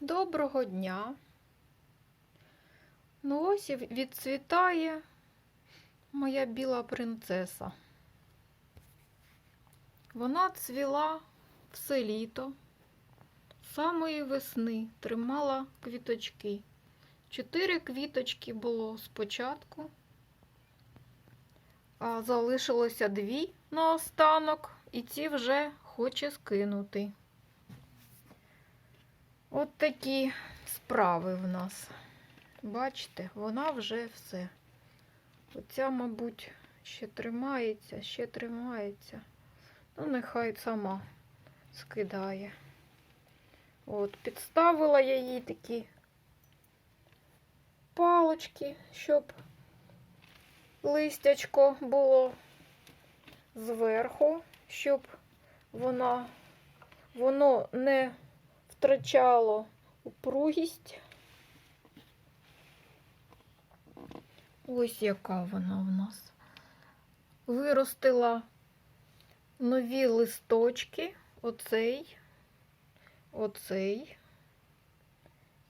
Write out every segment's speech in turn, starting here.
Доброго дня. Ну ось і відцвітає моя біла принцеса. Вона цвіла все літо, самої весни тримала квіточки. Чотири квіточки було спочатку, а залишилося дві наостанок, і ці вже хоче скинути. От такі справи в нас. Бачите, вона вже все. Оця, мабуть, ще тримається, ще тримається. Ну, нехай сама скидає. От, підставила я їй такі палочки, щоб листячко було зверху, щоб вона, воно не втрачало упругість. Ось яка вона в нас. Виростила нові листочки. Оцей, оцей,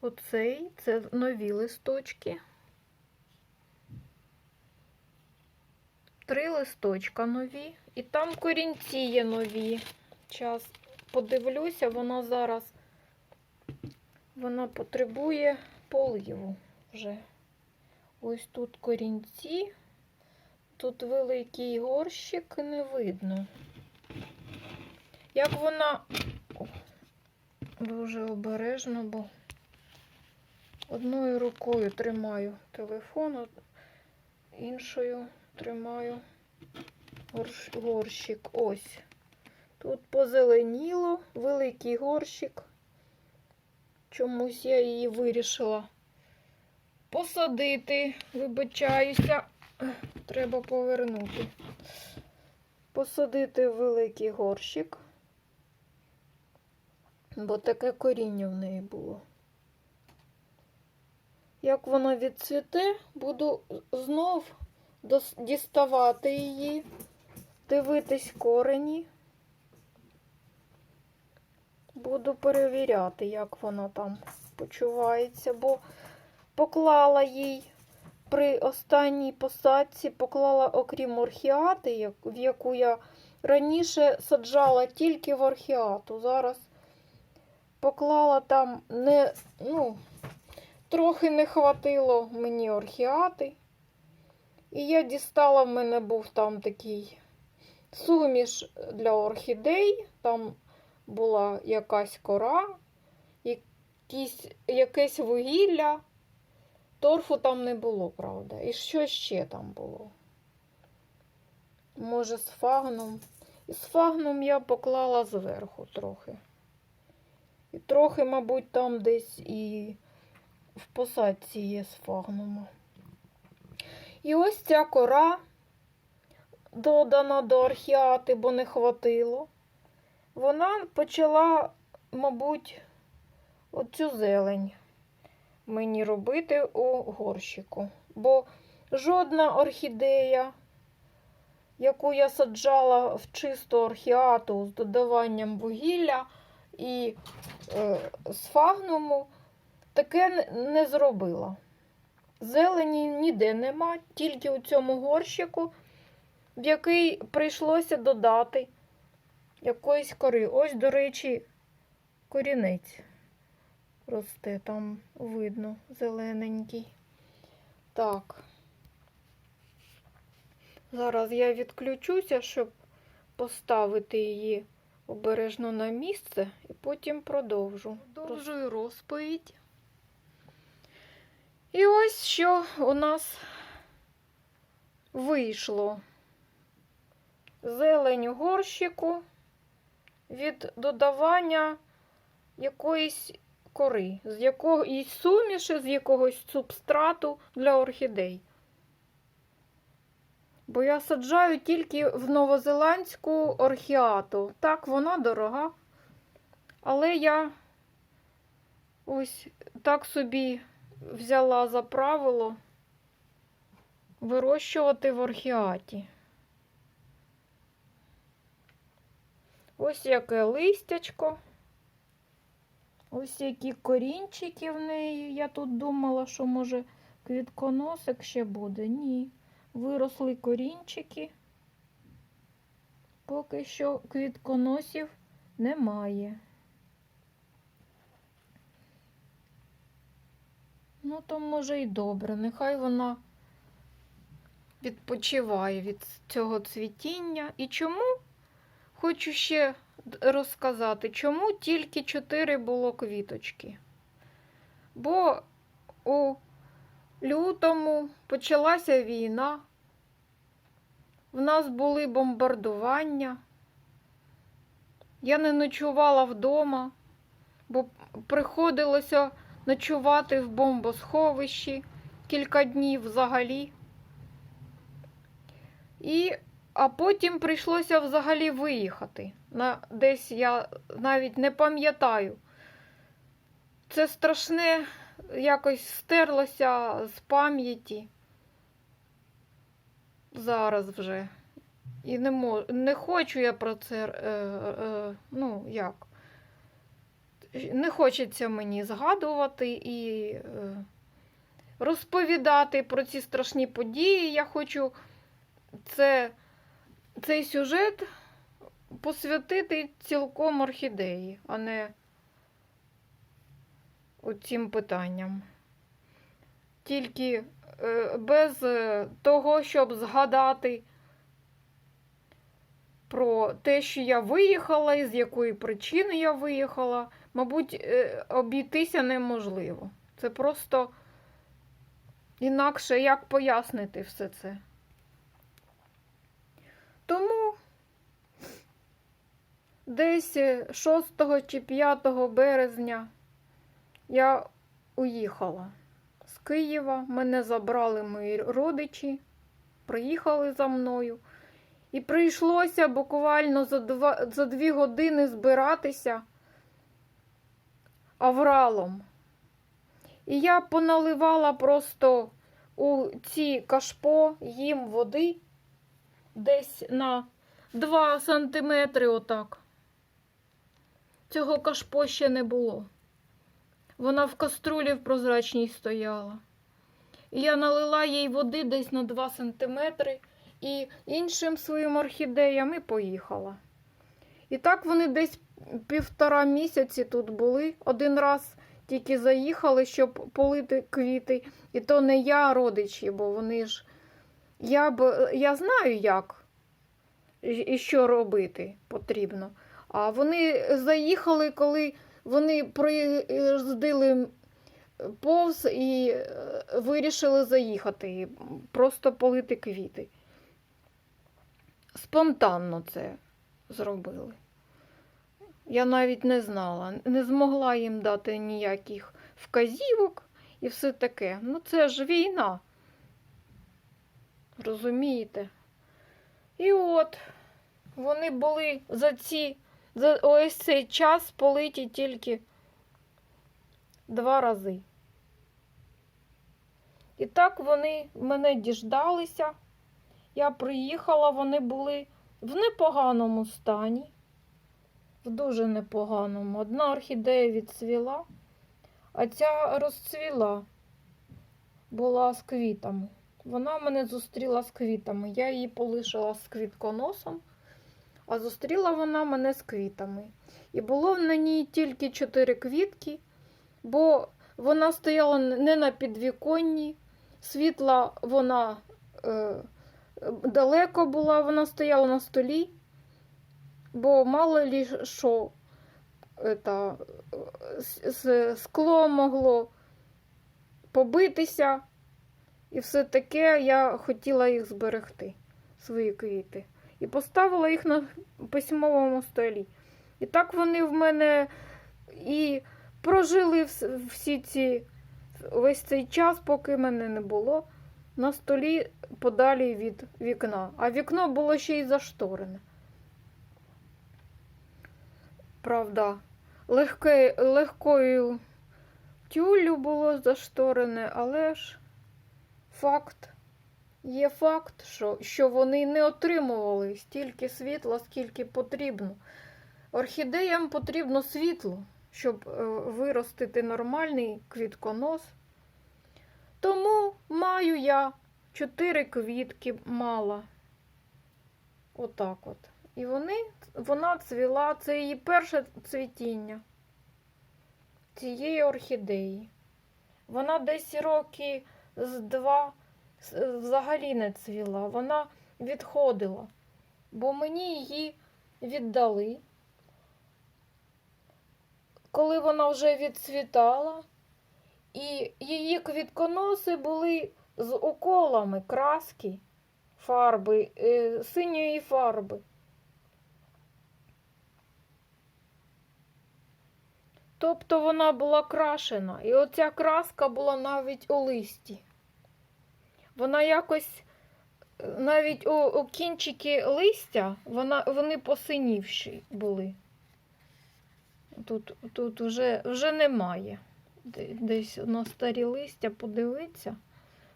оцей, це нові листочки. Три листочка нові. І там корінці є нові. Час подивлюся, вона зараз вона потребує поливу вже. Ось тут корінці, тут великий горщик не видно. Як вона дуже обережно, бо одною рукою тримаю телефон, іншою тримаю горщик. Ось. Тут позеленіло, великий горщик. Чомусь я її вирішила посадити. Вибачаюся, треба повернути. Посадити великий горщик, бо таке коріння в неї було. Як вона відцвіте, буду знов діставати її, дивитись корені. Буду перевіряти, як вона там почувається, бо поклала їй при останній посадці, поклала окрім орхіати, в яку я раніше саджала тільки в орхіату. Зараз поклала там не, ну, трохи не хватило мені орхіати. І я дістала, в мене був там такий суміш для орхідей. Там була якась кора, якісь, якесь вугілля. Торфу там не було, правда. І що ще там було? Може, з фагном. І з фагном я поклала зверху трохи. І трохи, мабуть, там десь і в посадці є з фагному. І ось ця кора додана до архіати, бо не хватило вона почала, мабуть, оцю зелень мені робити у горщику. Бо жодна орхідея, яку я саджала в чисту орхіату з додаванням вугілля і е, з фагнуму, таке не зробила. Зелені ніде нема, тільки у цьому горщику, в який прийшлося додати якоїсь кори. Ось, до речі, корінець росте, там видно, зелененький. Так. Зараз я відключуся, щоб поставити її обережно на місце і потім продовжу. Продовжую розповідь. І ось що у нас вийшло. Зелень у горщику від додавання якоїсь кори, з якоїсь суміші, з якогось субстрату для орхідей. Бо я саджаю тільки в новозеландську орхіату. Так, вона дорога. Але я ось так собі взяла за правило вирощувати в орхіаті. Ось яке листячко. Ось які корінчики в неї. Я тут думала, що може квітконосик ще буде. Ні. Виросли корінчики. Поки що квітконосів немає. Ну, то може і добре. Нехай вона відпочиває від цього цвітіння. І чому хочу ще розказати, чому тільки чотири було квіточки? Бо у лютому почалася війна, в нас були бомбардування. Я не ночувала вдома, бо приходилося ночувати в бомбосховищі кілька днів взагалі. І, а потім прийшлося взагалі виїхати. На, десь я навіть не пам'ятаю. Це страшне якось стерлося з пам'яті зараз вже. І не, мож, не хочу я про це, е, е, ну як, не хочеться мені згадувати і е, розповідати про ці страшні події. Я хочу це, цей сюжет посвятити цілком орхідеї, а не цим питанням. Тільки е, без е, того, щоб згадати про те, що я виїхала і з якої причини я виїхала, мабуть, е, обійтися неможливо. Це просто інакше як пояснити все це. Тому десь 6 чи 5 березня я уїхала з Києва. Мене забрали мої родичі, приїхали за мною. І прийшлося буквально за, два, за дві години збиратися авралом. І я поналивала просто у ці кашпо їм води десь на 2 сантиметри отак. Цього кашпо ще не було. Вона в каструлі в прозрачній стояла. І я налила їй води десь на 2 сантиметри і іншим своїм орхідеям і поїхала. І так вони десь півтора місяці тут були. Один раз тільки заїхали, щоб полити квіти. І то не я, а родичі, бо вони ж. Я б я знаю, як і що робити потрібно. А вони заїхали, коли вони проїздили повз і е, вирішили заїхати, просто полити квіти. Спонтанно це зробили. Я навіть не знала, не змогла їм дати ніяких вказівок і все таке. Ну, це ж війна. Розумієте? І от вони були за ці, за ось цей час политі тільки два рази. І так вони мене діждалися. Я приїхала, вони були в непоганому стані, в дуже непоганому. Одна орхідея відцвіла, а ця розцвіла, була з квітами. Вона мене зустріла з квітами. Я її полишила з квітконосом, а зустріла вона мене з квітами. І було на ній тільки чотири квітки, бо вона стояла не на підвіконні, світла вона. Е, далеко була, вона стояла на столі, бо мало лі що это, скло могло побитися, і все таке я хотіла їх зберегти, свої квіти. І поставила їх на письмовому столі. І так вони в мене і прожили всі ці весь цей час, поки мене не було на столі подалі від вікна, а вікно було ще й зашторене. Правда, легке, легкою тюллю було зашторене, але ж факт, є факт, що, що вони не отримували стільки світла, скільки потрібно. Орхідеям потрібно світло, щоб е, виростити нормальний квітконос. Тому маю я чотири квітки мала. Отак от. І вони, вона цвіла, це її перше цвітіння цієї орхідеї. Вона десь роки з два взагалі не цвіла. Вона відходила, бо мені її віддали. Коли вона вже відцвітала, і її квітконоси були з уколами краски, фарби, е, синьої фарби. Тобто вона була крашена, і оця краска була навіть у листі. Вона якось навіть у, у кінчики листя вона, вони посинівші були. Тут, тут вже, вже немає. Де- Десь на старі листя подивитися.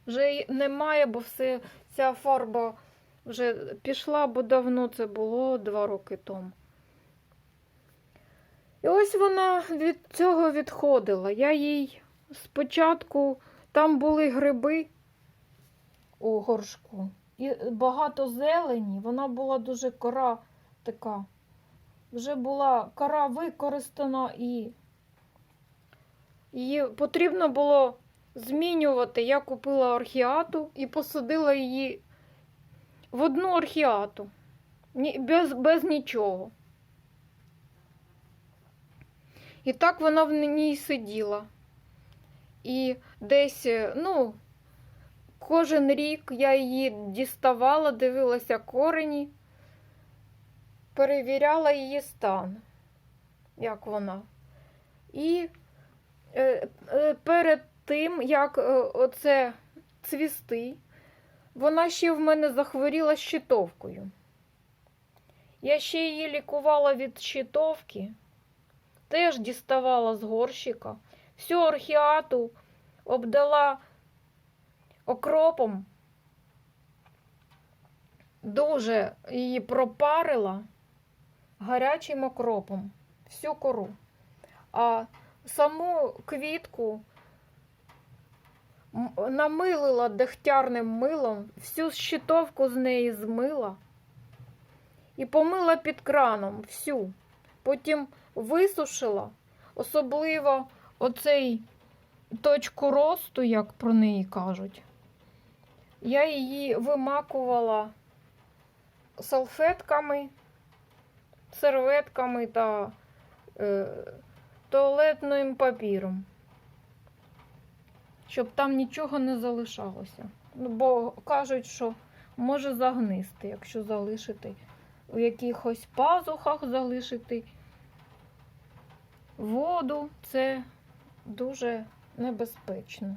Вже немає, бо все, ця фарба вже пішла, бо давно це було два роки тому. І ось вона від цього відходила. Я їй спочатку там були гриби у горшку, і багато зелені, вона була дуже кора така. Вже була кора використана і її потрібно було змінювати. Я купила орхіату і посадила її в одну орхіату. Без, без нічого. І так вона в ній сиділа. І десь, ну, кожен рік я її діставала, дивилася корені, перевіряла її стан, як вона. І е, е, перед тим, як е, оце цвісти, вона ще в мене захворіла щитовкою. Я ще її лікувала від щитовки теж діставала з горщика. Всю орхіату обдала окропом, дуже її пропарила гарячим окропом, всю кору. А саму квітку намилила дегтярним милом, всю щитовку з неї змила і помила під краном всю. Потім висушила, особливо оцей точку росту, як про неї кажуть. Я її вимакувала салфетками, серветками та е, туалетним папіром, щоб там нічого не залишалося. Ну, бо кажуть, що може загнисти, якщо залишити у якихось пазухах залишити воду, це дуже небезпечно.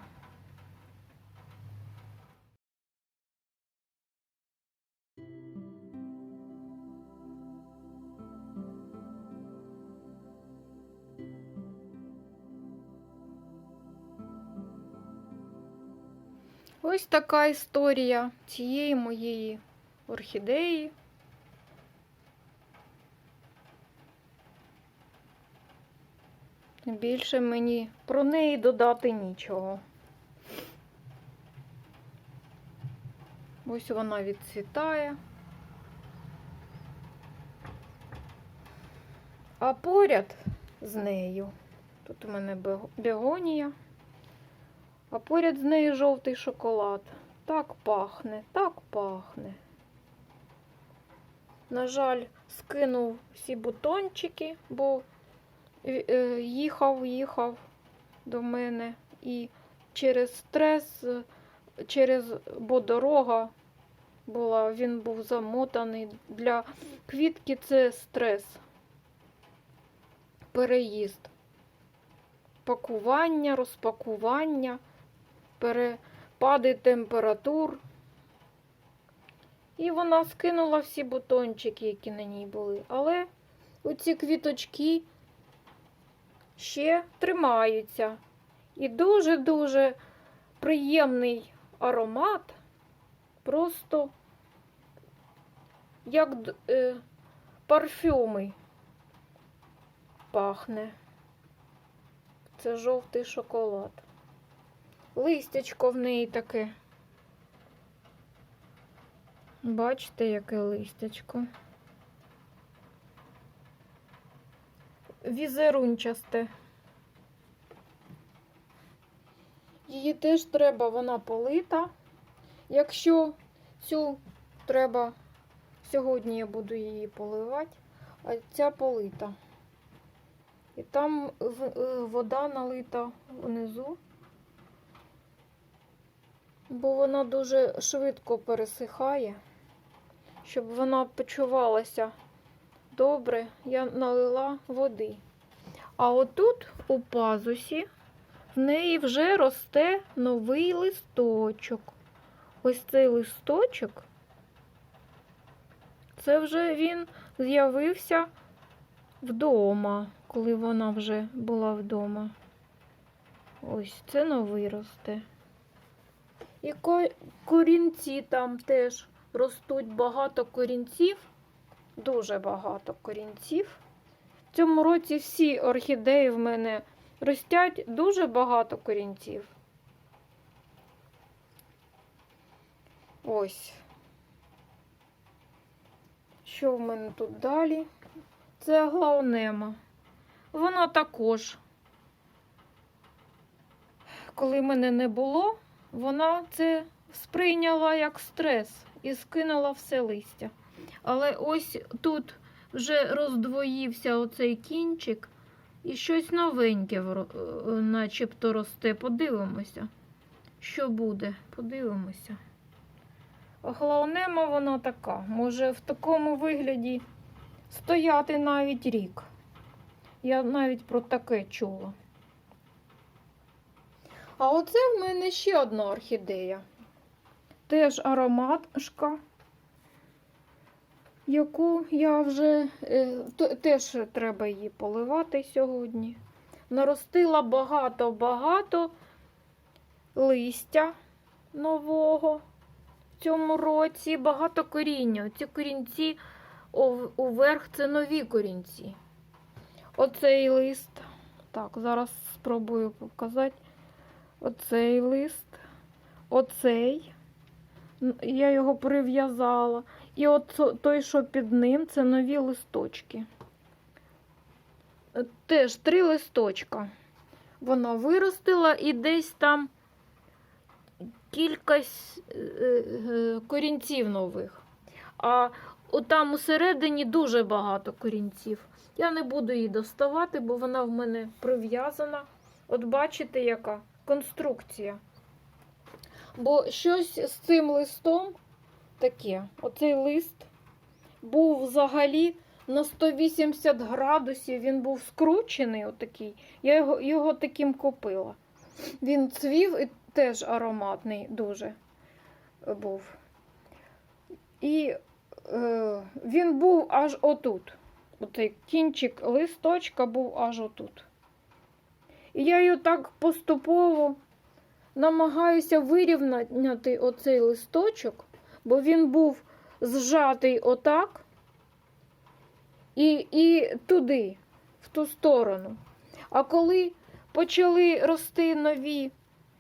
Ось така історія цієї моєї орхідеї. Більше мені про неї додати нічого. Ось вона відцвітає. А поряд з нею, тут у мене бего- бегонія, а поряд з нею жовтий шоколад. Так пахне, так пахне. На жаль, скинув всі бутончики, бо е, е, їхав, їхав до мене і через стрес, через бо дорога була, він був замотаний. Для квітки це стрес, переїзд, пакування, розпакування, перепади температур. І вона скинула всі бутончики, які на ній були. Але оці квіточки ще тримаються. І дуже-дуже приємний аромат. Просто як е, парфюми пахне. це жовтий шоколад. Листячко в неї таке. Бачите, яке листячко. Візерунчасте. Її теж треба, вона полита. Якщо цю треба, сьогодні я буду її поливати, а ця полита. І там е, вода налита внизу, бо вона дуже швидко пересихає. Щоб вона почувалася добре, я налила води. А отут у пазусі в неї вже росте новий листочок. Ось цей листочок, це вже він з'явився вдома, коли вона вже була вдома. Ось це новий росте. І корінці там теж ростуть багато корінців, дуже багато корінців. В цьому році всі орхідеї в мене ростять дуже багато корінців. Ось. Що в мене тут далі? Це глаонема. Вона також, коли мене не було, вона це сприйняла як стрес і скинула все листя. Але ось тут вже роздвоївся оцей кінчик, і щось новеньке е, начебто росте. Подивимося, що буде. Подивимося. Глаонема вона така. Може в такому вигляді стояти навіть рік. Я навіть про таке чула. А оце в мене ще одна орхідея. Теж ароматшка, яку я вже е, теж треба її поливати сьогодні. Наростила багато-багато листя нового в цьому році, багато коріння. Ці корінці уверх це нові корінці. Оцей лист. Так, зараз спробую показати. Оцей лист, оцей. Я його прив'язала. І от той, що під ним, це нові листочки. Е, Теж три листочка. Вона виростила і десь там кілька е, е, корінців нових. А там усередині дуже багато корінців. Я не буду її доставати, бо вона в мене прив'язана. От бачите, яка конструкція. Бо щось з цим листом таке. Оцей лист був взагалі на 180 градусів. Він був скручений, отакий. Я його, його таким купила. Він цвів і теж ароматний дуже був. І е, він був аж отут. Оцей кінчик листочка був аж отут. І я його так поступово намагаюся вирівняти оцей листочок, бо він був зжатий отак і, і туди, в ту сторону. А коли почали рости нові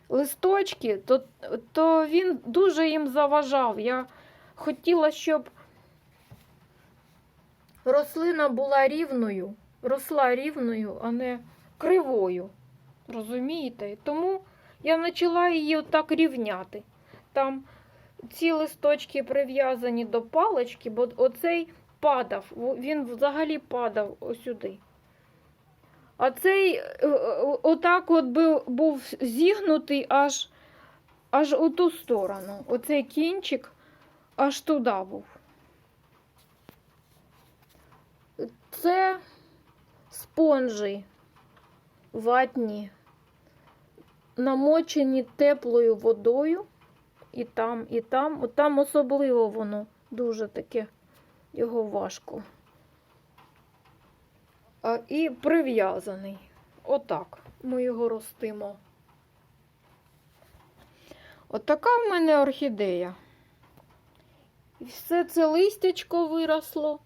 листочки, то, то він дуже їм заважав. Я хотіла, щоб рослина була рівною, росла рівною, а не кривою. Розумієте? Тому я почала її отак рівняти. Там ці листочки прив'язані до палички, бо оцей падав, він взагалі падав осюди. А цей е, е, отак от був зігнутий аж, аж у ту сторону. Оцей кінчик аж туди був. Це спонжі ватні, намочені теплою водою. І там, і там. От там особливо воно дуже таке, його важко. А, і прив'язаний. Отак ми його ростимо. Отака в мене орхідея. І все це листячко виросло,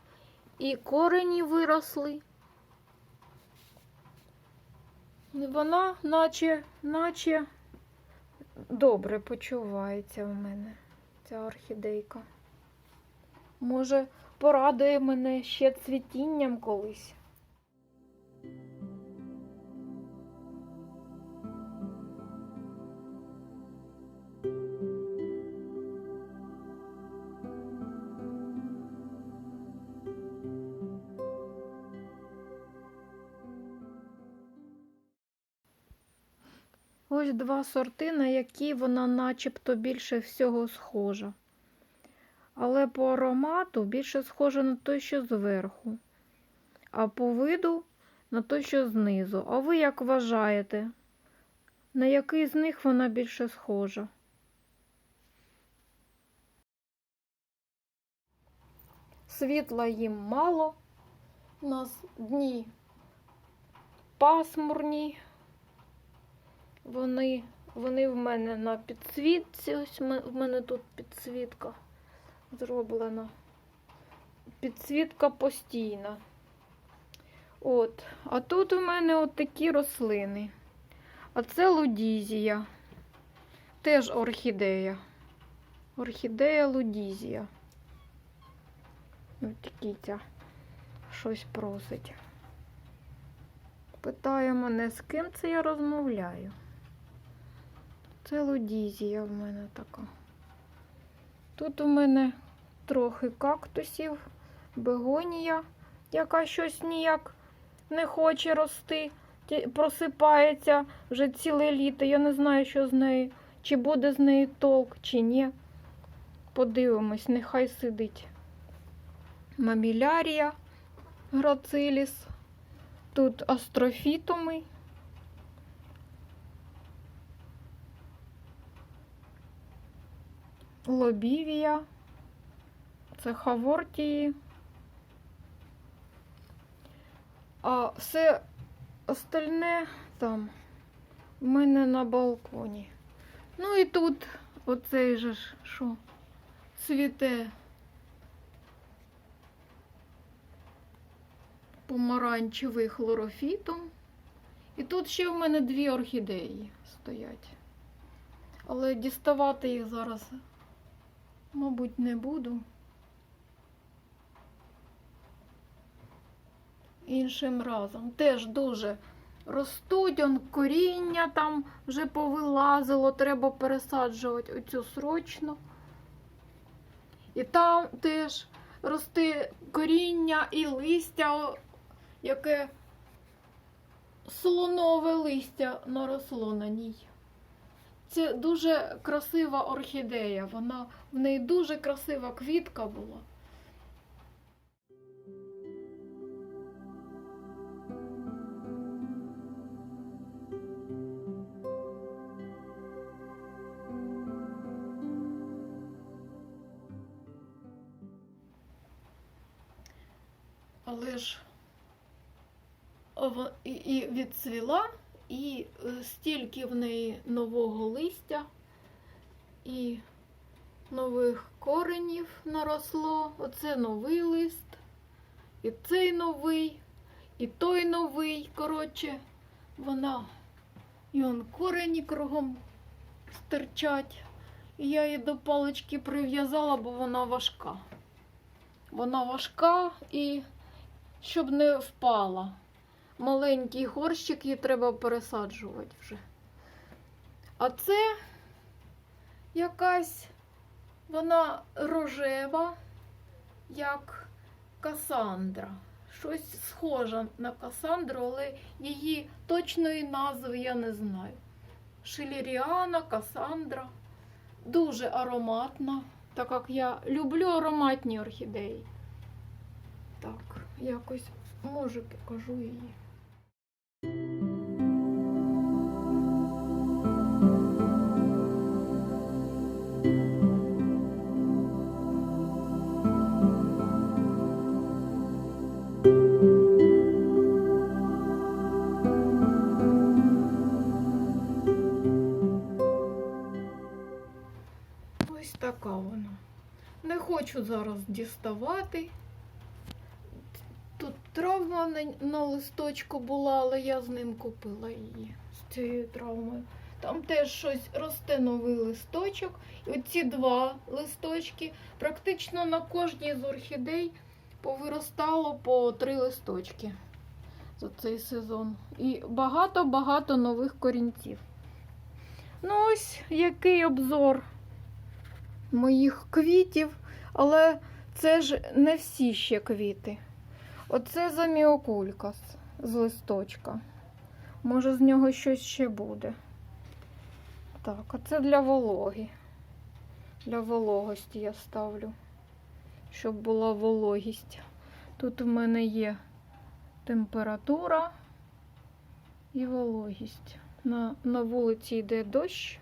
і корені виросли. Вона наче, наче добре почувається в мене, ця орхідейка. Може, порадує мене ще цвітінням колись. Ось два сорти, на які вона начебто більше всього схожа. Але по аромату більше схожа на той, що зверху, а по виду на той, що знизу. А ви як вважаєте, на який з них вона більше схожа? Світла їм мало. У нас дні пасмурні. Вони, вони в мене на підсвітці. Ось в мене тут підсвітка зроблена. Підсвітка постійна. От. А тут у мене от такі рослини. А це лудізія. Теж орхідея. Орхідея лудізія. Такий ця щось просить. Питає мене, з ким це я розмовляю. Це лудізія в мене така. Тут у мене трохи кактусів, бегонія, яка щось ніяк не хоче рости, просипається вже ціле літо. Я не знаю, що з нею, чи буде з неї толк, чи ні. Подивимось, нехай сидить. Мамілярія, грациліс. Тут астрофітуми. Лобівія. Це хавортії. А все остальне там в мене на балконі. Ну і тут оцей же ж що цвіте помаранчевий хлорофітум. І тут ще в мене дві орхідеї стоять. Але діставати їх зараз, мабуть, не буду. Іншим разом. Теж дуже ростуть, он коріння там вже повилазило, треба пересаджувати оцю срочно. І там теж росте коріння і листя, яке слонове листя наросло на ній. Це дуже красива орхідея. Вона в неї дуже красива квітка була. Але ж і, відцвіла, і е, стільки в неї нового листя, і нових коренів наросло. Оце новий лист, і цей новий, і той новий. Коротше, вона і он корені кругом стирчать. І я її до палички прив'язала, бо вона важка. Вона важка і щоб не впала. Маленький горщик її треба пересаджувати вже. А це якась вона рожева, як Касандра. Щось схоже на Касандру, але її точної назви я не знаю. Шиліріана, Касандра. Дуже ароматна, так як я люблю ароматні орхідеї. Так, якось може покажу її. Ось така вона. Не хочу зараз діставати. Травма на листочку була, але я з ним купила її з цією травмою. Там теж щось росте новий листочок. І оці два листочки практично на кожній з орхідей повиростало по три листочки за цей сезон. І багато-багато нових корінців. Ну, ось який обзор моїх квітів, але це ж не всі ще квіти. Оце заміокулькас з листочка. Може, з нього щось ще буде. Так, а це для вологи. Для вологості я ставлю, щоб була вологість. Тут у мене є температура і вологість. На, на вулиці йде дощ.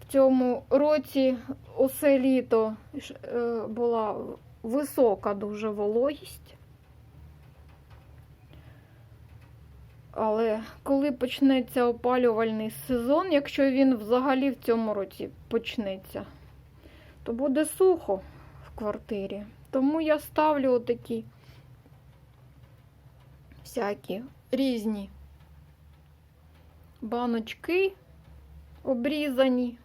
В цьому році усе літо е, була висока дуже вологість. Але коли почнеться опалювальний сезон, якщо він взагалі в цьому році почнеться, то буде сухо в квартирі. Тому я ставлю отакі всякі різні баночки обрізані.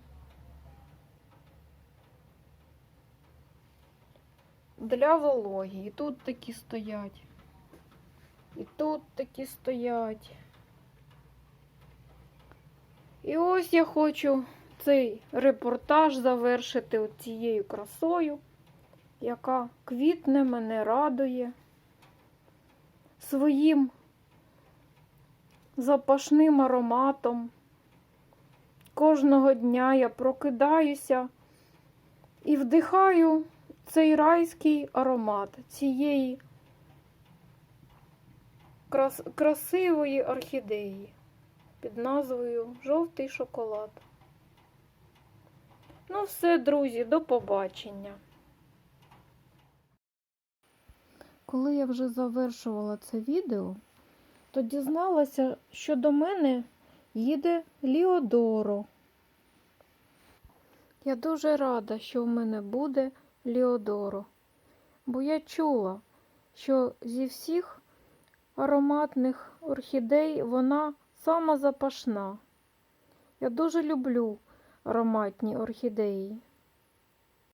Для вологі. І тут такі стоять. І тут такі стоять. І ось я хочу цей репортаж завершити цією красою, яка квітне мене радує своїм запашним ароматом. Кожного дня я прокидаюся і вдихаю цей райський аромат цієї крас красивої орхідеї під назвою Жовтий шоколад. Ну, все, друзі, до побачення. Коли я вже завершувала це відео, то дізналася, що до мене їде Ліодоро. Я дуже рада, що в мене буде Ліодоро, бо я чула, що зі всіх ароматних орхідей вона сама запашна. Я дуже люблю ароматні орхідеї.